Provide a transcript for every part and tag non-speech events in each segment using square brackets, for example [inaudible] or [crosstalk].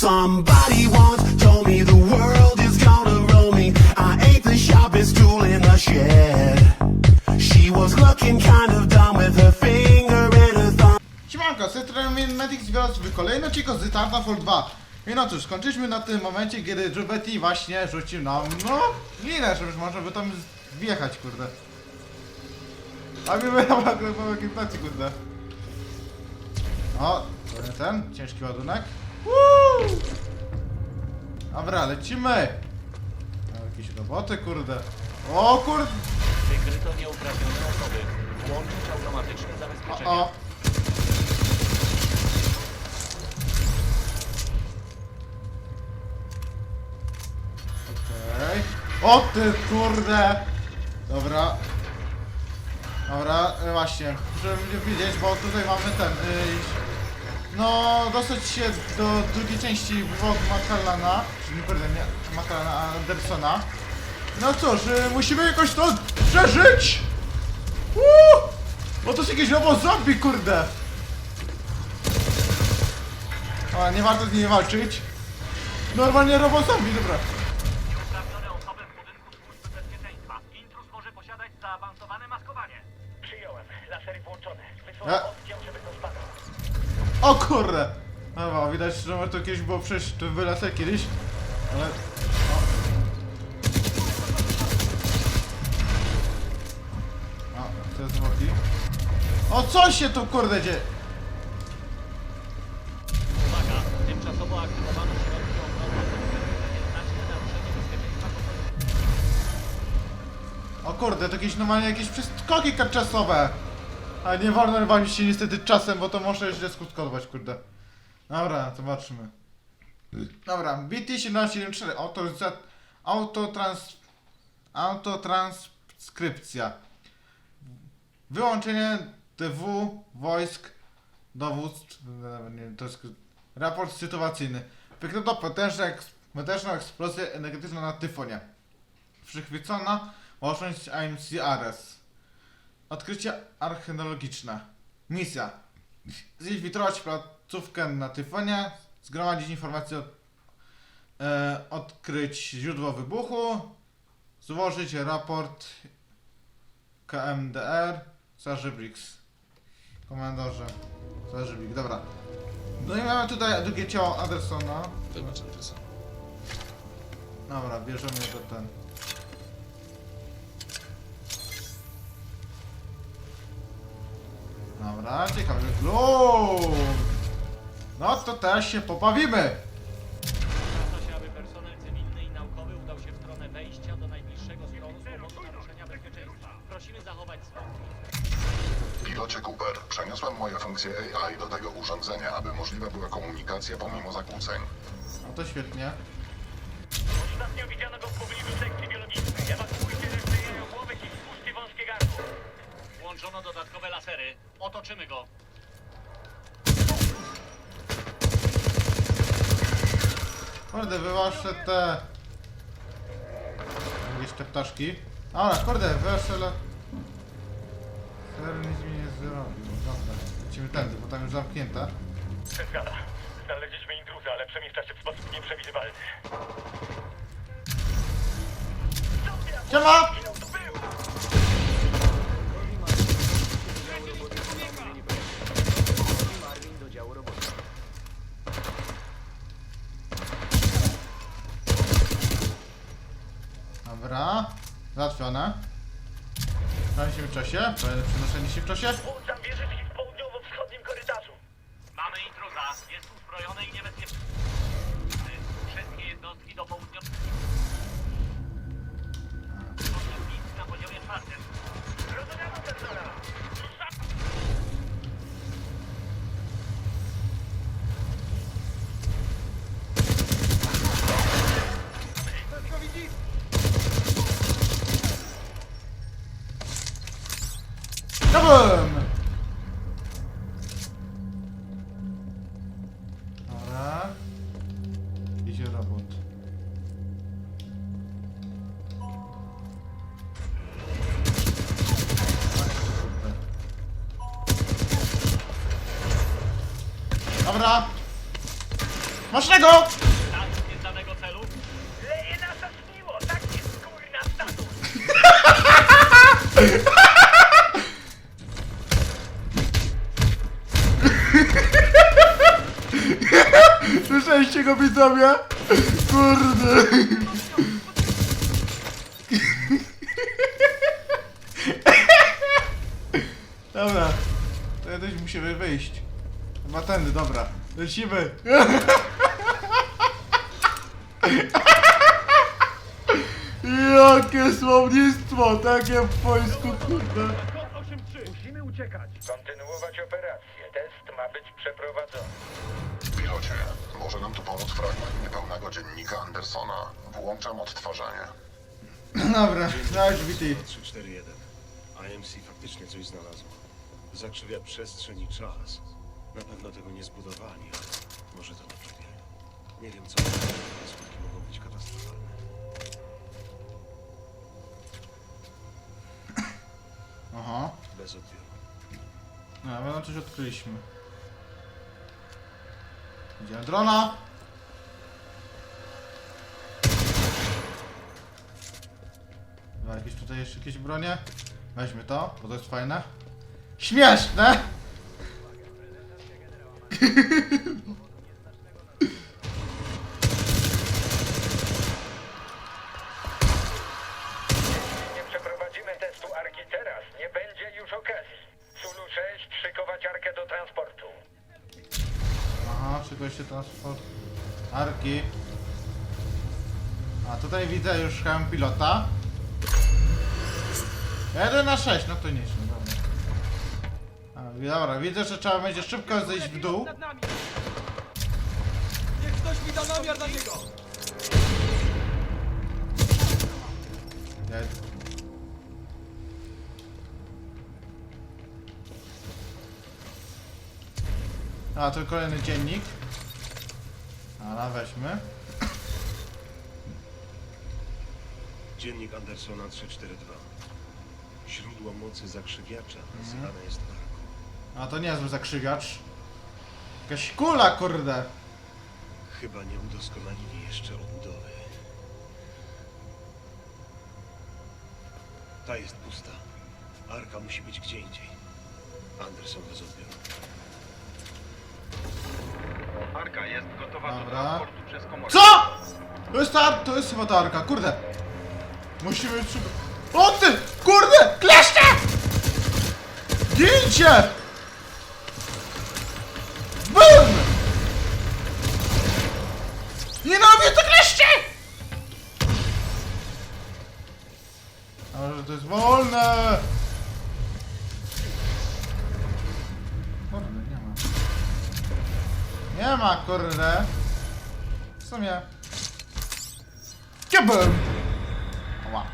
Somebody once told me the world is gonna roll me. I ain't the sharpest tool in the shed. She was looking kind of dumb with her finger and her thumb. Siemanko, z tej strony Medic zbiorąc w kolejny odcinek z Titanfall 2. I no cóż, skończyliśmy na tym momencie, kiedy Jubetti właśnie rzucił nam, no, linę, żebyś może by tam wjechać, kurde. A mi by na po ekipacji, kurde. O, to nie ten, ciężki ładunek. Woo! Dobra, lecimy. O, jakieś roboty, kurde. O, kurde. Wykryto nieuprawnione osoby. Włączyć automatyczne O, zabezpieczenie. o. Okej. O ty kurde! Dobra. Dobra, właśnie, żeby widzieć, bo tutaj mamy ten. y, no, dostać się do drugiej części vlog Macallana, czyli nie kurde, nie Macallana, a Andersona. No cóż, y, musimy jakoś to przeżyć! Uuu! Bo to jest jakieś robo zombie, kurde! A, nie warto z nimi walczyć. Normalnie robo zombie, dobra. Nieuprawnione osoby w budynku służby bezpieczeństwa. Intruz może posiadać zaawansowane maskowanie. Przyjąłem. Lasery włączone. Wysłałem E. oddział, żeby to. O kurde! Dobra, widać, że to kiedyś było przecież to wylasek kiedyś. Ale... O, o te zwłoki. O, co się tu kurde dzieje? Uwaga! Tymczasowo aktywowano środki ochrony za znaczne naruszenie bezpieczeństwa pokoju. O kurde, to jakieś normalnie jakieś przeskoki czasowe. Ale nie wolno bawić się niestety czasem, bo to może źle skutkować, kurde. Dobra, zobaczymy. Dobra, BT774, autoryzat... Autotrans... Autotranskrypcja. Wyłączenie DW wojsk dowództw... Nie to jest... Raport sytuacyjny. Wykryto potężną, potężną eksplozję energetyczną na tyfonie. Przychwycona łączność AMC Odkrycie archeologiczne. Misja. Zinfiltrować placówkę na tyfonie, zgromadzić informacje o e, odkryć źródło wybuchu, złożyć raport KMDR Sarży Briggs. Komandorze Sarży Briggs, dobra. No i mamy tutaj drugie ciało Andersona. Wybacz, Andresa. Dobra, bierzemy go ten. Dobra, ciekawy klub. No to teraz się popawimy. Proszę się, aby personel cywilny i naukowy udał się w stronę wejścia do najbliższego schronu z powodu naruszenia bezpieczeństwa. Prosimy zachować spokój. Pilocie Cooper, przeniosłem moje funkcje AI do tego urządzenia, aby możliwa była komunikacja pomimo zakłóceń. No to świetnie. Włączono dodatkowe lasery. Otoczymy go. Kurde, wywasze te... Jakieś te ptaszki. Dobra, kurde, wywasze le... Serio nic mi nie zrobił. Dobra, lecimy tędy, bo tam już zamknięte. Zgada. Znaleźliśmy intruza, ale przemieszcza się w sposób nieprzewidywalny. Siema! Dobra, załatwione. Przenosimy w czasie, przenoszenie się w czasie. Masz tego! Tak, jest danego celu. Leje nasza śniło, tak jest kurna status. [laughs] Słyszeliście go widzowie? Kurde. [laughs] Dobra. To jakoś musimy wyjść. Chyba tędy, dobra. Lecimy. [laughs] Jakie słownictwo, takie w wojsku, kurde. Musimy uciekać. Kontynuować operację. Test ma być przeprowadzony. Pilocie, może nam tu pomóc fragment niepełnego dziennika Andersona. Włączam odtwarzanie. Dobra, dajesz BT. 341. IMC faktycznie coś znalazło. Zakrzywia przestrzeń i czas. Na pewno tego nie zbudowali, ale może to naprawdę. Nie wiem co, ale skutki mogą być katastrofalne. Aha. Bez odbioru. No, pewno coś odkryliśmy. Idziemy drona! Chyba jakieś tutaj jeszcze jakieś bronie? Weźmy to, bo to jest fajne. Śmieszne! Nie przeprowadzimy testu Arki teraz. Nie będzie już okazji. Sulu 6, szykować Arkę do transportu. Czego się transport... Arki. A tutaj widzę już hełm pilota. 1 na 6, no to nieźle, dobra. A, dobra, widzę, że trzeba będzie szybko zejść w dół. Niech ktoś mi da namiar na niego! Dead. A, to kolejny dziennik. Dobra, weźmy. Dziennik Andersona 342. Źródło mocy zakrzywiacza nazywane jest Arką. A, to niezły zakrzywiacz. Jakaś kula, kurde. Chyba nie udoskonalili jeszcze obudowy. Ta jest pusta. Arka musi być gdzie indziej. Anderson bez odbioru. Arka jest gotowa Dobra. przez komorę. Co?! To jest ta, to jest chyba ta arka, kurde. Musimy szybko... O ty! Kurde! Kleszcze! Gincie! BUM! Nienawidzę to kleszcze! A może to jest wolne? Kurde, nie ma. Nie ma, kurde. W sumie... Kiebem! Ała.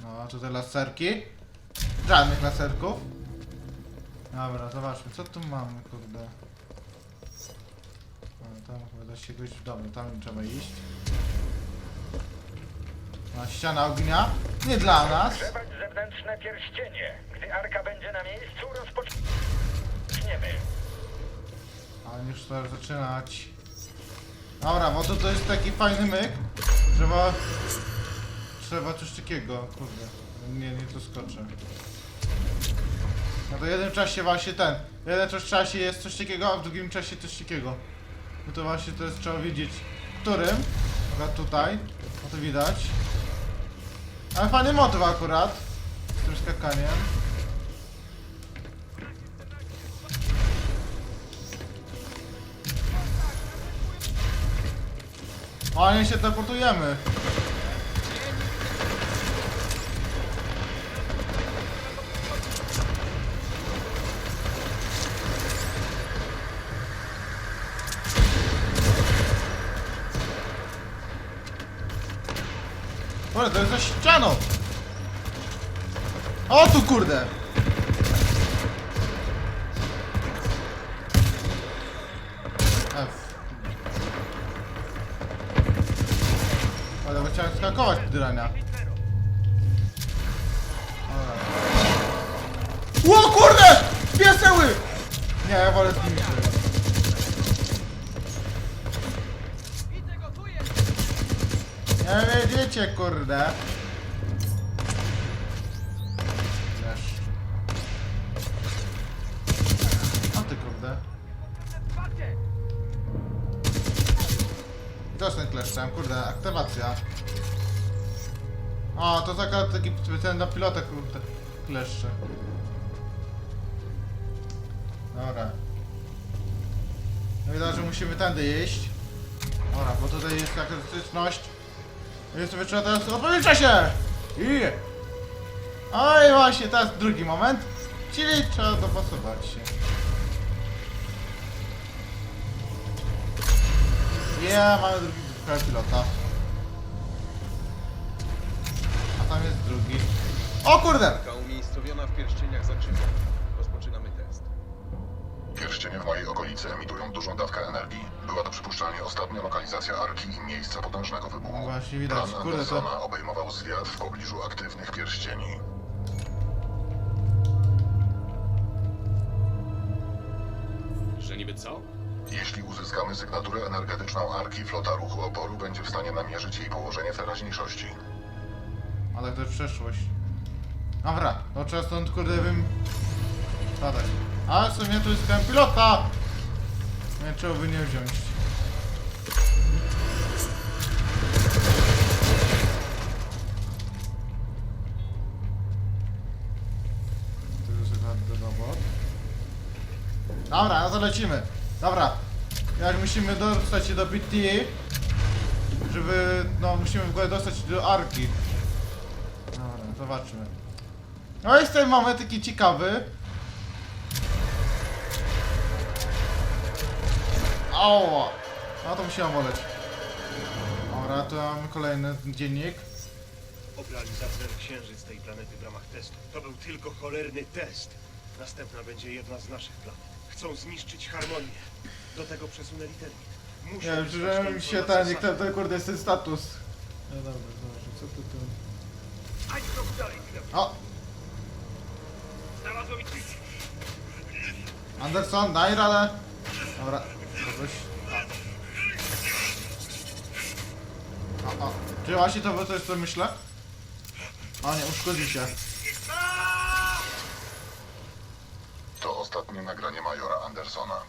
No, tutaj laserki. Żadnych laserków. Dobra, zobaczmy, co tu mamy, kurde. O, tam chyba da się goś... Dobra, tam trzeba iść. A, ściana ognia. Nie dla nas. Zewnętrzne pierścienie. Gdy Arka będzie na miejscu, rozpoczniemy. Trzeba zaczynać. Dobra, bo to, to jest taki fajny myk. Trzeba... Trzeba coś takiego, kurde. Nie, nie to skoczę. No to w jednym czasie właśnie ten. W jednym czas- czasie jest coś takiego, a w drugim czasie coś takiego. No to właśnie to jest trzeba wiedzieć, którym. Akurat tutaj. No to widać. Ale fajny motyw akurat. Z tym skakaniem. O, nie się teleportujemy. Kurde, to jest za ścianą. O tu kurde. Drania. Ło kurde! Piesek Nie, ja wolę z nimi się. Nie wiedziecie, kurde. Wiesz. O ty kurde. Ten kleszczem, kurde, aktywacja. O, to taka, taki ten na pilota, kurde, kleszcze. Dobra. No widać, że musimy tędy iść. Dobra, bo tutaj jest taka styczność. Jest sobie trzeba teraz odpowiedzieć się! I... Oj, właśnie, teraz drugi moment. Czyli trzeba dopasować się. Yeah, mamy drugi pilota. Tam jest drugi. O kurde! Umiejscowiona w pierścieniach zakrzywiona. Rozpoczynamy test. Pierścienie w mojej okolicy emitują dużą dawkę energii. Była to przypuszczalnie ostatnia lokalizacja Arki i miejsca potężnego wybuchu. No właśnie, widać. Plan Kurde, to- obejmował zwiat w pobliżu aktywnych pierścieni. Że niby co? Jeśli uzyskamy sygnaturę energetyczną Arki, flota ruchu oporu będzie w stanie namierzyć jej położenie w teraźniejszości. Ale to jest przeszłość. Dobra, to trzeba stąd kurde bym... Spadać. Ale w sumie tu jest ten pilota! Nie trzeba by nie wziąć. Dobra, no to lecimy. Dobra. Jak musimy dostać się do PT, żeby, no musimy w ogóle dostać się do Arki. Zobaczmy. No jest ten moment taki ciekawy. Ała! No to musiałem woleć. Dobra, tu mamy kolejny dziennik. Obrali za cel księżyc tej planety w ramach testu. To był tylko cholerny test. Następna będzie jedna z naszych planet. Chcą zniszczyć harmonię. Do tego przesunęli termin. Nie wiem, wysłać że mi się ten, ten, ten kurde jest ten status. No dobra, dobrze, co tu tu? Dalej. O! Znalazłem ich. Anderson, daj radę! Dobra, kogoś. O, o. Czy właśnie to, to jest co myślę? O nie, uszkodzi się. To ostatnie nagranie majora Andersona.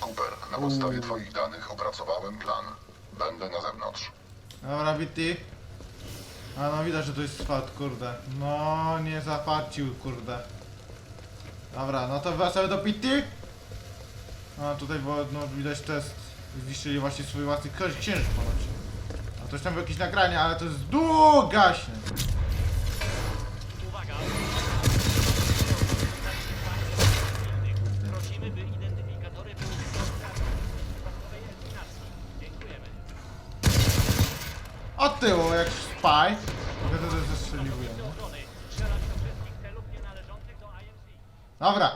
Cooper, na podstawie twoich danych opracowałem plan. Będę na zewnątrz. Dobra, Bitty. A no widać, że to jest spadł, kurde. No, nie zaparcił, kurde. Dobra, no to wracamy do Bitty. No tutaj, bo no, widać test. Zniszczyli właśnie swój własny księ- księżyc ponoć. A to już tam było jakieś nagranie, ale to jest długaśne. Uwaga! Prosimy, by identyfikatory były. Dziękujemy. Od tyłu, jak spy. Dobra.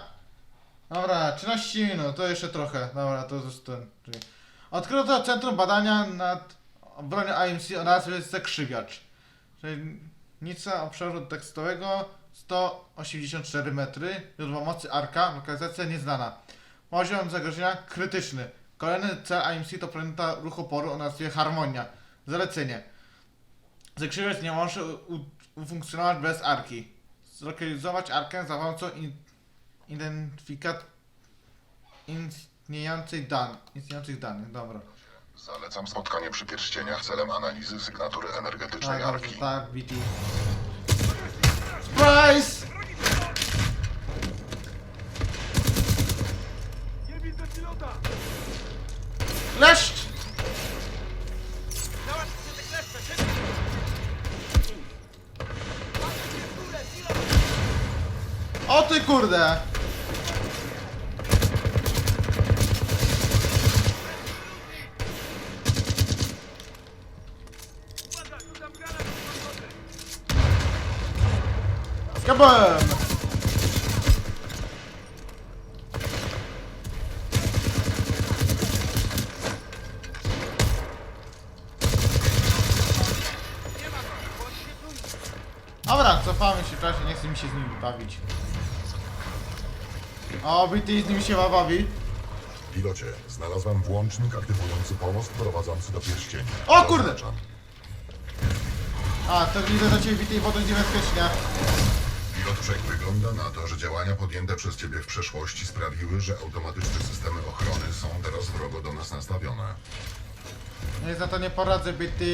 Dobra, 13 minut, to jeszcze trochę. Dobra, to jest ten. Odkryto Centrum Badania nad bronią AMC o nazwie Zakrzywiacz. Czyli nica obszaru tekstowego 184 metry, źródło mocy Arka, lokalizacja nieznana. Poziom zagrożenia krytyczny. Kolejny cel AMC to planeta ruchu oporu o nazwie Harmonia. Zalecenie. Zakrzywiacz nie może ufunkcjonować bez Arki. Zlokalizować Arkę za pomocą in identyfikat istniejących dan istniejących danych, dobra. Zalecam spotkanie przy pierścieniach celem analizy sygnatury energetycznej Tak, dobrze, Arki. tak, BT. Surprise! Leszcz! O ty kurde! Kabum! Dobra, cofamy się w czasie, nie chce mi się z nimi bawić. O, BT z nim się bawi. Pilocie, znalazłem włącznik aktywujący pomost prowadzący do pierścienia. O kurde! Zaznaczam. A, to idę do ciebie to jest niebezpiecznie. Piotrek, wygląda na to, że działania podjęte przez Ciebie w przeszłości sprawiły, że automatyczne systemy ochrony są teraz wrogo do nas nastawione. Nic na to nie poradzę, BT.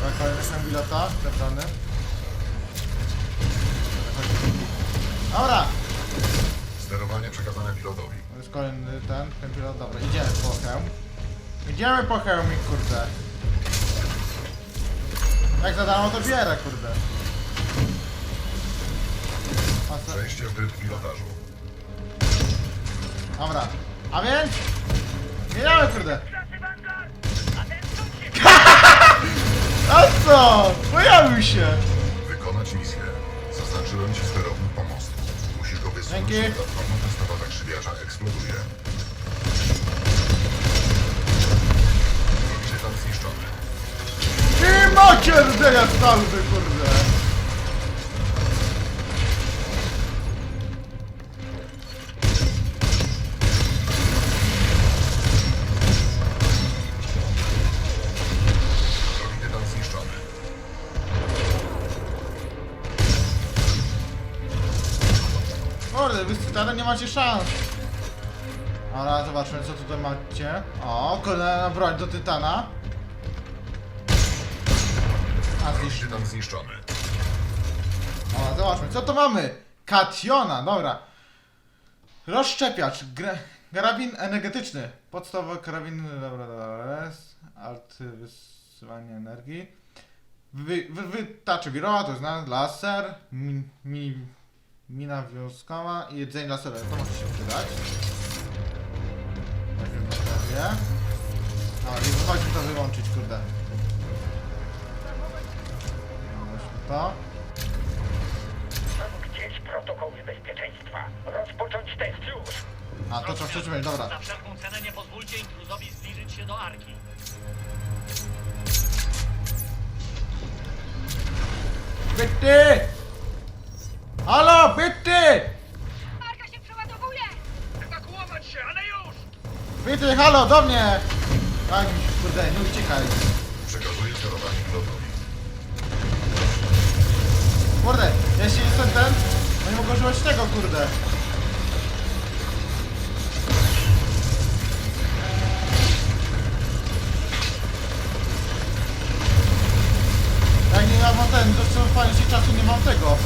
Dobra, kolejny sam pilota, zebrany. Dobra, Sterowanie przekazane pilotowi. to jest kolejny ten, ten pilot, dobra, idziemy po hełm. Idziemy po hełmik, kurde. Jak za darmo to bierę, kurde. A co? Przejście w tryb pilotażu. Dobra, a więc... Zmieniamy, kurde. Co? Pojawił się. Wykonać misję. Zaznaczyłem Ci sterownik pomostu. Musisz go wysunąć, Dzięki. gdy platforma testowa krzywiacza eksploduje. Tytan zniszczony. I macie rdzenia stalwy, kurde. Tytanem nie macie szans. Dobra, zobaczmy co tutaj macie. O, kolejna broń do Tytana. A zniszczy. tytan zniszczony. O, zobaczmy, co to mamy? Kationa, dobra. Rozszczepiacz, gra, karabin energetyczny. Podstawowy karabin, dobra, dobra. Alt, wysyłanie energii. Wy, wy, wytaczy wiroła, to jest laser, mi, mi, mina wiązkowa i jedzenie laserowe. To może się przydać. Weźmiemy prawie. A, i wychodzi to wyłączyć, kurde. Weźmy to. Mam gdzieś protokoły bezpieczeństwa. Rozpocząć test już. A, to trzeba przeczytać, dobra. Za wszelką cenę nie pozwólcie intruzowi zbliżyć się do Arki. Byty! Byty, halo, do mnie! Tak, kurde, nie uciekaj. Przekazuję sterowanie pilotowi. Kurde, jeśli jestem ten, to nie mogę używać tego, kurde. Jak nie mam ten, do cofania się czasu nie mam tego.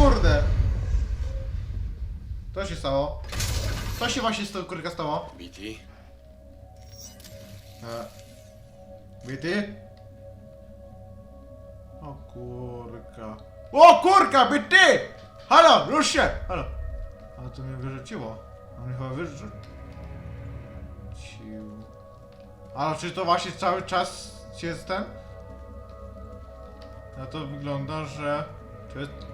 Kurde! Co się stało? Co się właśnie z tą kurka stało? BT? E, Byty? O kurka. O kurka, byty! Halo, rusz się! Halo. Ale to mnie wyrzuciło. On mnie chyba wyrzucił. Ale czy to właśnie cały czas jest ten? No to wygląda, że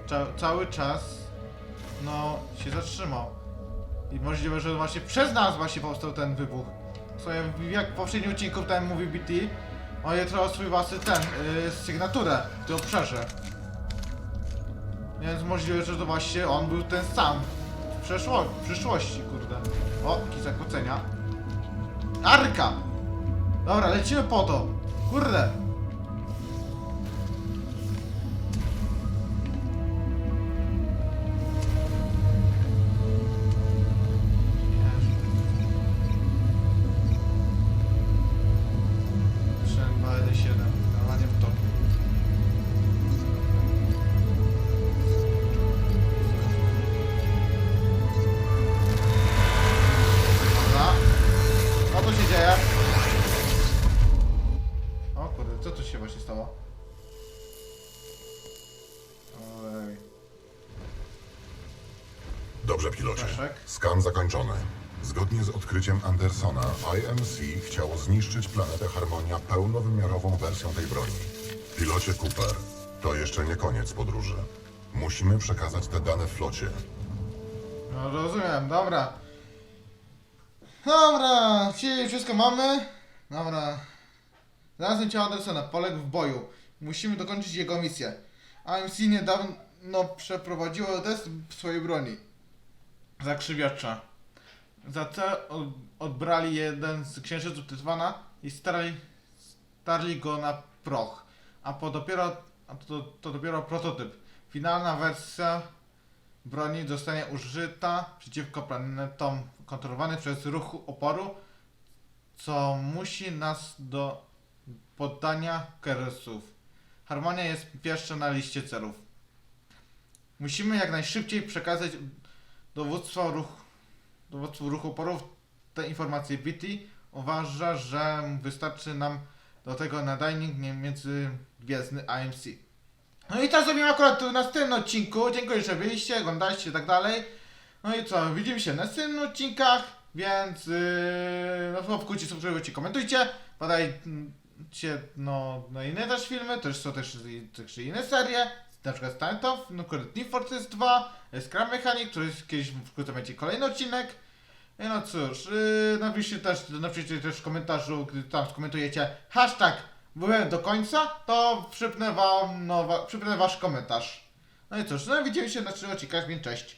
ca cały czas no się zatrzymał. I możliwe, że właśnie przez nas właśnie powstał ten wybuch. Sobie, jak w poprzednim odcinku tam mówił BT, on je trochę swój własny ten, yy, sygnaturę w tym obszarze. Więc możliwe, że to właśnie on był ten sam w, przeszło w przyszłości, kurde. O, jakiś zakłócenia. Arka! Dobra, lecimy po to. Kurde. Dobrze, pilocie. Skan zakończony. Zgodnie z odkryciem Andersona, IMC chciało zniszczyć planetę Harmonia pełnowymiarową wersją tej broni. Pilocie Cooper, to jeszcze nie koniec podróży. Musimy przekazać te dane flocie. No rozumiem, dobra. Dobra, czyli wszystko mamy. Dobra. Znalazłem ciało Andersona, poległ w boju. Musimy dokończyć jego misję. AMC niedawno przeprowadziło test swojej broni. Zakrzywiacza. Za cel od- odbrali jeden z księżyców Tytwana i starli, starli go na proch. A po dopiero, a to, to dopiero prototyp. Finalna wersja broni zostanie użyta przeciwko planetom kontrolowanym przez ruch oporu, co musi nas do poddania Keresów. Harmonia jest pierwsza na liście celów. Musimy jak najszybciej przekazać dowództwo ruch, dowództwu ruchu oporów te informacje BT. Uważa, że wystarczy nam do tego nadajnik międzygwiezdny AMC. No i to zrobimy akurat w następnym odcinku. Dziękuję, że byliście, oglądaliście i tak dalej. No i co, widzimy się w następnych odcinkach, więc yy, no łapkujcie, subskrybujcie, komentujcie, badajcie no, no inne też filmy, też są też, też inne serie, na przykład Stand Off, no akurat Need for Speed 2, Scrum Mechanic, który kiedyś wkrótce będzie kolejny odcinek. I no cóż, yy, napiszcie też, napiszcie też w komentarzu, gdy tam skomentujecie hashtag byłem do końca, to przypnę wam, no, przypnę wasz komentarz. No i cóż, no widzimy się na następnych odcinkach, więc cześć.